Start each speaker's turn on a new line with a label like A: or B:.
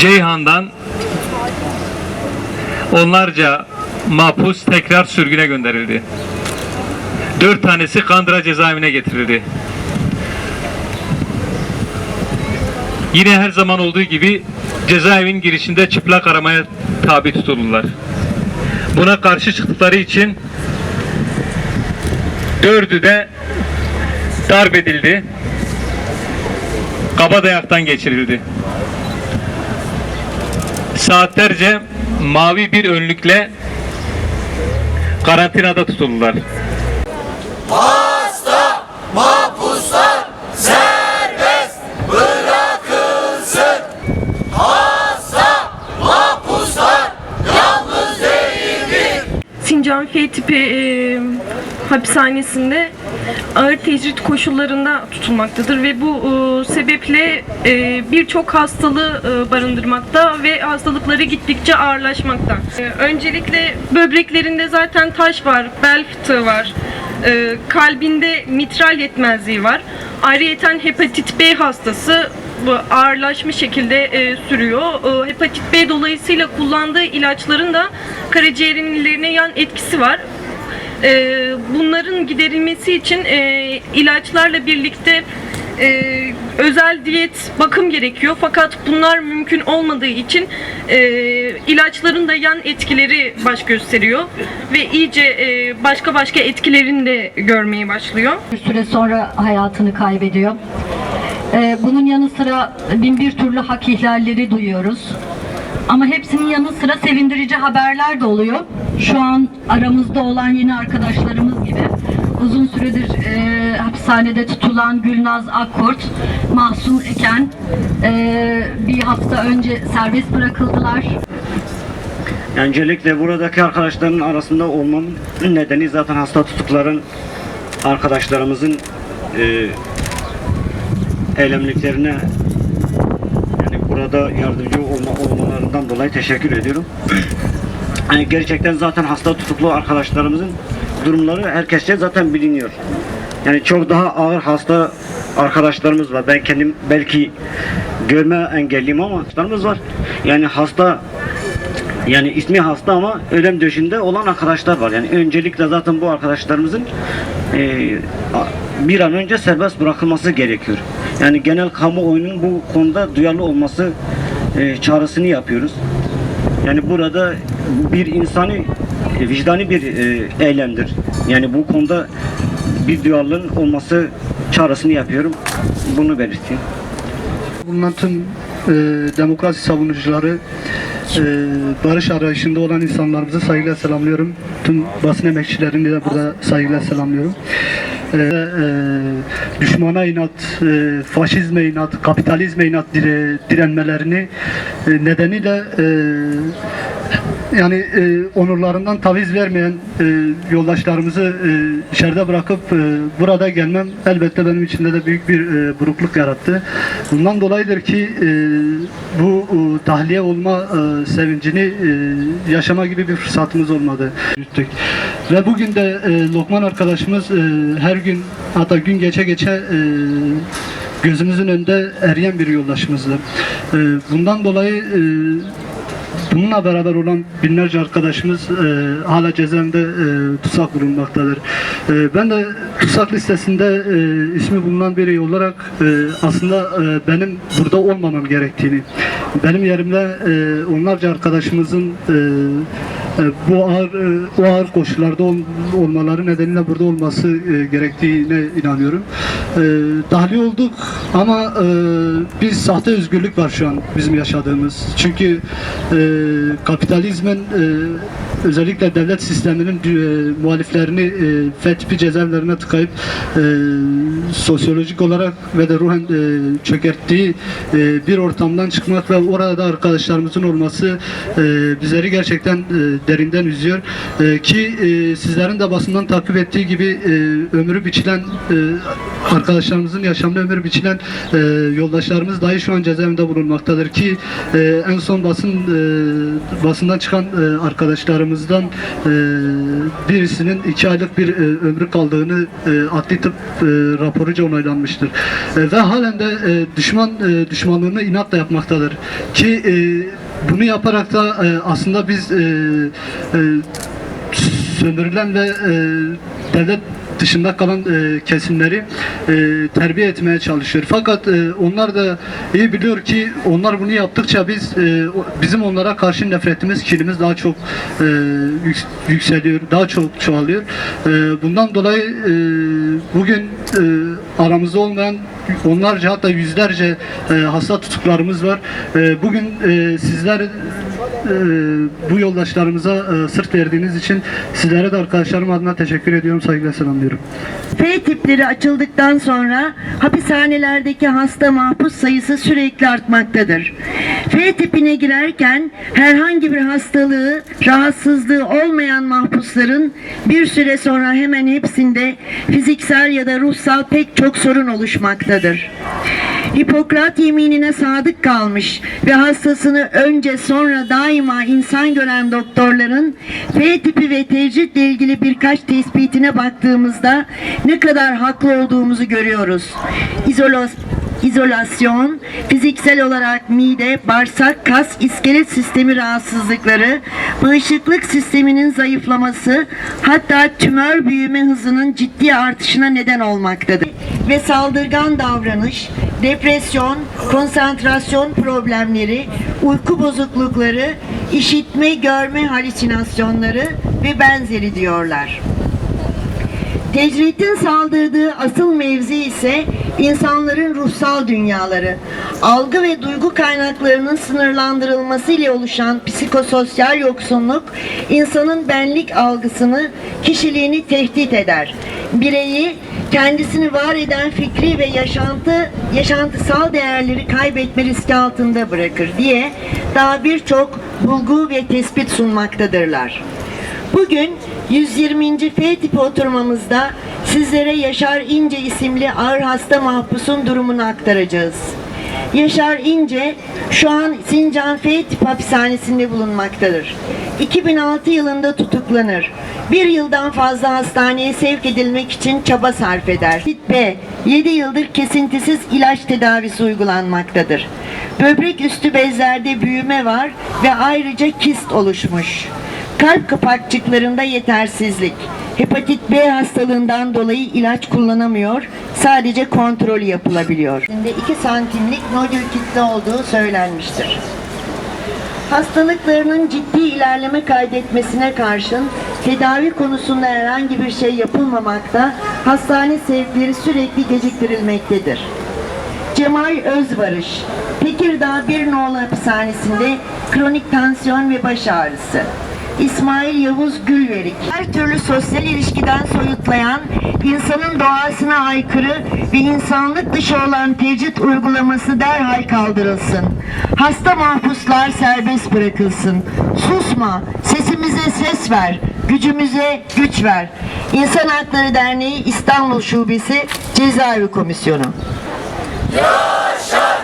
A: Ceyhan'dan onlarca mahpus tekrar sürgüne gönderildi. Dört tanesi Kandıra cezaevine getirildi. Yine her zaman olduğu gibi cezaevin girişinde çıplak aramaya tabi tutuldular. Buna karşı çıktıkları için dördü de darp edildi. Kabadayaktan geçirildi. Saatlerce mavi bir önlükle karantinada tutuldular.
B: Sincan F tipi e, hapishanesinde ağır tecrit koşullarında tutulmaktadır ve bu e, sebeple e, birçok hastalığı e, barındırmakta ve hastalıkları gittikçe ağırlaşmakta. E, öncelikle böbreklerinde zaten taş var, bel fıtığı var, e, kalbinde mitral yetmezliği var. Ayrıyeten hepatit B hastası ağırlaşmış şekilde e, sürüyor. E, hepatit B dolayısıyla kullandığı ilaçların da karaciğerlerine yan etkisi var. E, bunların giderilmesi için e, ilaçlarla birlikte e, özel diyet bakım gerekiyor. Fakat bunlar mümkün olmadığı için e, ilaçların da yan etkileri baş gösteriyor ve iyice e, başka başka etkilerini de görmeye başlıyor.
C: bir süre sonra hayatını kaybediyor. Ee, bunun yanı sıra bin bir türlü hak ihlalleri duyuyoruz. Ama hepsinin yanı sıra sevindirici haberler de oluyor. Şu an aramızda olan yeni arkadaşlarımız gibi uzun süredir e, hapishanede tutulan Gülnaz Akkurt, Mahsun Eken e, bir hafta önce serbest bırakıldılar.
D: Öncelikle buradaki arkadaşların arasında olmamın nedeni zaten hasta tutukların arkadaşlarımızın e, eylemliklerine yani burada yardımcı olma, olmalarından dolayı teşekkür ediyorum. Yani gerçekten zaten hasta tutuklu arkadaşlarımızın durumları herkesçe zaten biliniyor. Yani çok daha ağır hasta arkadaşlarımız var. Ben kendim belki görme engelliyim ama arkadaşlarımız var. Yani hasta yani ismi hasta ama ölüm döşünde olan arkadaşlar var. Yani öncelikle zaten bu arkadaşlarımızın e, bir an önce serbest bırakılması gerekiyor. Yani genel kamuoyunun bu konuda duyarlı olması e, çağrısını yapıyoruz. Yani burada bir insani e, vicdani bir e, eylemdir. Yani bu konuda bir duyarlılığın olması çağrısını yapıyorum. Bunu belirteyim.
E: Bulunan tüm e, demokrasi savunucuları, e, barış arayışında olan insanlarımızı saygıyla selamlıyorum. Tüm basın emekçilerini de burada saygıyla selamlıyorum. E, e, düşmana inat, e, faşizme inat, kapitalizme inat dire, direnmelerini e, nedeniyle e, yani e, onurlarından taviz vermeyen e, yoldaşlarımızı e, içeride bırakıp e, burada gelmem elbette benim içimde de büyük bir e, burukluk yarattı. Bundan dolayıdır ki e, bu e, tahliye olma e, sevincini e, yaşama gibi bir fırsatımız olmadı. Ve bugün de e, Lokman arkadaşımız e, her gün hatta gün geçe geçe e, gözümüzün önünde eriyen bir yoldaşımızdı. E, bundan dolayı e, Bununla beraber olan binlerce arkadaşımız e, hala cezaevinde e, tutsak bulunmaktadır. E, ben de tutsak listesinde e, ismi bulunan biri olarak e, aslında e, benim burada olmamam gerektiğini, benim yerimde e, onlarca arkadaşımızın e, bu ağır e, o ağır koşullarda ol- olmaları nedeniyle burada olması e, gerektiğine inanıyorum. E, tahliye olduk ama e, bir sahte özgürlük var şu an bizim yaşadığımız. Çünkü e, kapitalizmin e, özellikle devlet sisteminin e, muhaliflerini e, F tipi cezaevlerine tıkayıp e, sosyolojik olarak ve de ruhen e, çökerttiği e, bir ortamdan çıkmak ve orada arkadaşlarımızın olması e, bizleri gerçekten e, derinden üzüyor. E, ki e, sizlerin de basından takip ettiği gibi e, ömrü biçilen e, arkadaşlarımızın yaşamına ömür biçilen e, yoldaşlarımız dahi şu an cezaevinde bulunmaktadır ki e, en son basın e, basından çıkan e, arkadaşlarımızdan e, birisinin iki aylık bir e, ömrü kaldığını e, adli tıp e, raporuca onaylanmıştır. E, ve halen de e, düşman e, düşmanlığını inatla yapmaktadır ki e, bunu yaparak da e, aslında biz e, e, sömürülen ve e, devlet dışında kalan e, kesimleri e, terbiye etmeye çalışıyor. Fakat e, onlar da iyi biliyor ki onlar bunu yaptıkça biz e, bizim onlara karşı nefretimiz, kinimiz daha çok e, yük- yükseliyor, daha çok çoğalıyor. E, bundan dolayı e, bugün e, aramızda olmayan onlarca hatta yüzlerce e, hasta tutuklarımız var. E, bugün e, sizler bu yoldaşlarımıza e, sırt verdiğiniz için sizlere de arkadaşlarım adına teşekkür ediyorum. Saygıyla selamlıyorum.
F: F tipleri açıldıktan sonra hapishanelerdeki hasta mahpus sayısı sürekli artmaktadır. F tipine girerken herhangi bir hastalığı, rahatsızlığı olmayan mahpusların bir süre sonra hemen hepsinde fiziksel ya da ruhsal pek çok sorun oluşmaktadır. Hipokrat yeminine sadık kalmış ve hastasını önce sonra daima insan gören doktorların F tipi ve tecritle ilgili birkaç tespitine baktığımızda ne kadar haklı olduğumuzu görüyoruz. İzolas izolasyon, fiziksel olarak mide, bağırsak, kas, iskelet sistemi rahatsızlıkları, bağışıklık sisteminin zayıflaması, hatta tümör büyüme hızının ciddi artışına neden olmaktadır. Ve saldırgan davranış, depresyon, konsantrasyon problemleri, uyku bozuklukları, işitme, görme halüsinasyonları ve benzeri diyorlar. Tecritin saldırdığı asıl mevzi ise insanların ruhsal dünyaları. Algı ve duygu kaynaklarının sınırlandırılması ile oluşan psikososyal yoksunluk, insanın benlik algısını, kişiliğini tehdit eder. Bireyi kendisini var eden fikri ve yaşantı yaşantısal değerleri kaybetme riski altında bırakır diye daha birçok bulgu ve tespit sunmaktadırlar. Bugün 120. F tipi oturmamızda sizlere Yaşar İnce isimli ağır hasta mahpusun durumunu aktaracağız. Yaşar İnce şu an Sincan F tip hapishanesinde bulunmaktadır. 2006 yılında tutuklanır. Bir yıldan fazla hastaneye sevk edilmek için çaba sarf eder. B, 7 yıldır kesintisiz ilaç tedavisi uygulanmaktadır. Böbrek üstü bezlerde büyüme var ve ayrıca kist oluşmuş. Kalp kapakçıklarında yetersizlik. Hepatit B hastalığından dolayı ilaç kullanamıyor. Sadece kontrolü yapılabiliyor. 2 santimlik nodül kitle olduğu söylenmiştir. Hastalıklarının ciddi ilerleme kaydetmesine karşın tedavi konusunda herhangi bir şey yapılmamakta, hastane sevkleri sürekli geciktirilmektedir. Cemal Özbarış, Tekirdağ Bir Nolu Hapishanesi'nde kronik tansiyon ve baş ağrısı. İsmail Yavuz Gülverik, her türlü sosyal ilişkiden soyutlayan, insanın doğasına aykırı ve insanlık dışı olan tecrit uygulaması derhal kaldırılsın. Hasta mahpuslar serbest bırakılsın. Susma, sesimize ses ver, gücümüze güç ver. İnsan Hakları Derneği İstanbul Şubesi Cezaevi Komisyonu.
G: Yaşar!